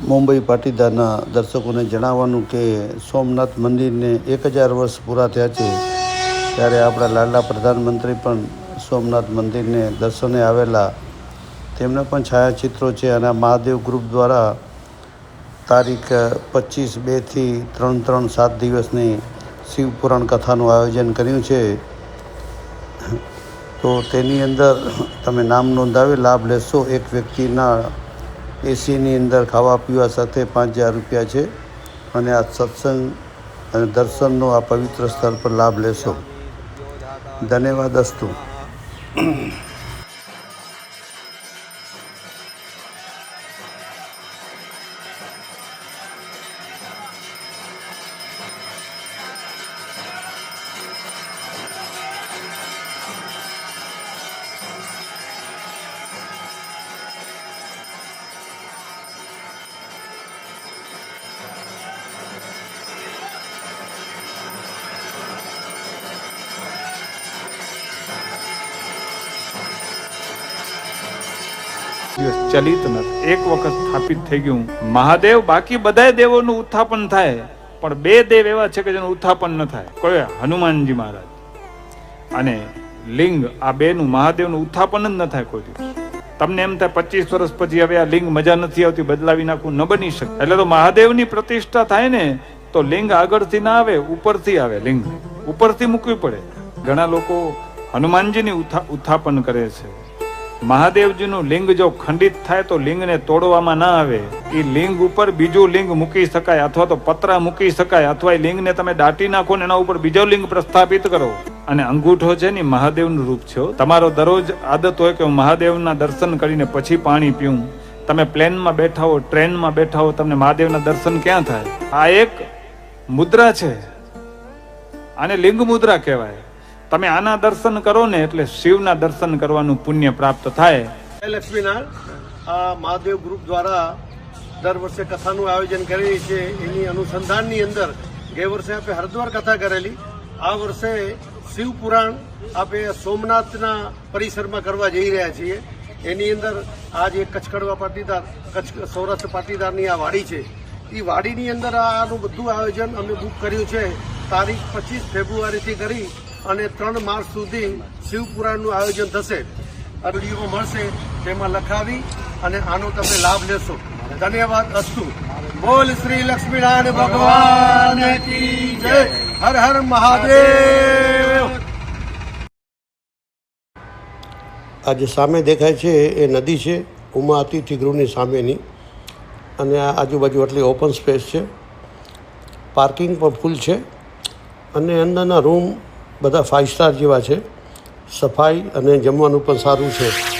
મુંબઈ પાટીદારના દર્શકોને જણાવવાનું કે સોમનાથ મંદિરને એક હજાર વર્ષ પૂરા થયા છે, ત્યારે આપણા લાલા પ્રધાનમંત્રી પણ સોમનાથ મંદિરને દર્શને આવેલા. તેમના પણ છાયાચિત્રો છે અને મહાદેવ ગ્રુપ દ્વારા તારીખ પચીસ બેથી ત્રણ ત્રણ સાત દિવસની શિવપુરાણ કથાનું આયોજન કર્યું છે. તો તેની અંદર તમે નામ નોંધાવી લાભ લેશો. એક વ્યક્તિના એસીની અંદર ખાવા પીવા સાથે પાંચ હજાર રૂપિયા છે અને આ સત્સંગ અને દર્શનનો આ પવિત્ર સ્થળ પર લાભ લેશો. ધન્યવાદ અસ્તુ. ચલિત નથી એક વખત સ્થાપિત થઈ ગયું. મહાદેવ, બાકી બધા દેવોનું ઉત્થાપન થાય. પણ બે દેવ એવા છે કે જેનું ઉત્થાપન ન થાય. કોઈ હનુમાનજી મહારાજ. અને લિંગ, આ બેનું મહાદેવનું ઉત્થાપન જ ન થાય કોઈ દિવસ. તમને એમ થાય પચીસ વર્ષ પછી હવે આ લિંગ મજા નથી આવતી, બદલાવી નાખવું ન બની શકે. એટલે તો મહાદેવની પ્રતિષ્ઠા થાય ને, તો લિંગ આગળથી ના આવે, ઉપરથી આવે લિંગ. ઉપરથી મૂકવી પડે. ઘણા લોકો હનુમાનજીની ઉત્થા- ઉત્થાપન કરે છે. મહાદેવજીનું લિંગ જો ખંડિત થાય તો લિંગને તોડવામાં ના આવે. એ લિંગ ઉપર બીજું લિંગ મૂકી શકાય અથવા તો પતરા મૂકી શકાય અથવા એ લિંગને તમે દાટી નાખો ને એના ઉપર બીજો લિંગ પ્રસ્થાપિત કરો. અને અંગૂઠો છે ને મહાદેવનું રૂપ છે તમારો દરરોજ આદત હોય કે હું મહાદેવના દર્શન કરીને પછી પાણી પીવું તમે પ્લેનમાં બેઠા હો, ટ્રેનમાં બેઠા હો, તમને મહાદેવના દર્શન ક્યાં થાય? આ એક મુદ્રા છે. આને લિંગ મુદ્રા કહેવાય. તમે આના દર્શન કરો ને એટલે શિવના દર્શન કરવાનું પુણ્ય પ્રાપ્ત થાય. લક્ષ્મીનારાયણ. આ મહાદેવ ગ્રુપ દ્વારા દર વર્ષે કથાનું આયોજન કરેલી છે. એની અનુસંધાનની અંદર ગયે વર્ષે આપણે હરિદ્વાર કથા કરેલી. આ વર્ષે શિવ પુરાણ આપણે સોમનાથના પરિસરમાં કરવા જઈ રહ્યા છીએ. એની અંદર આ જે કચ્છકડવા પાટીદાર કચ્છ સૌરાષ્ટ્ર પાટીદારની આ વાડી છે. એ વાડીની અંદર આનું બધું આયોજન અમે બુક કર્યું છે. તારીખ પચીસ ફેબ્રુઆરીથી કરી અને ત્રણ માર્ચ સુધી શિવપુરાણનું આયોજન થશે. અરડીઓ મળશે, તેમાં લખાવી અને આનો તમે લાભ લેશો. ધન્યવાદ અસ્તુ. બોલ શ્રી લક્ષ્મીનારાયણ ભગવાન કી હર હર મહાદેવ. આ જે સામે દેખાય છે, એ નદી છે, ઉમા અતિથિ ગૃહની સામેની. અને આજુબાજુ આટલી ઓપન સ્પેસ છે. પાર્કિંગ પણ ફૂલ છે. અને અંદરના રૂમ બધા ફાઇવ સ્ટાર જેવા છે. સફાઈ અને જમવાનું પણ સારું છે.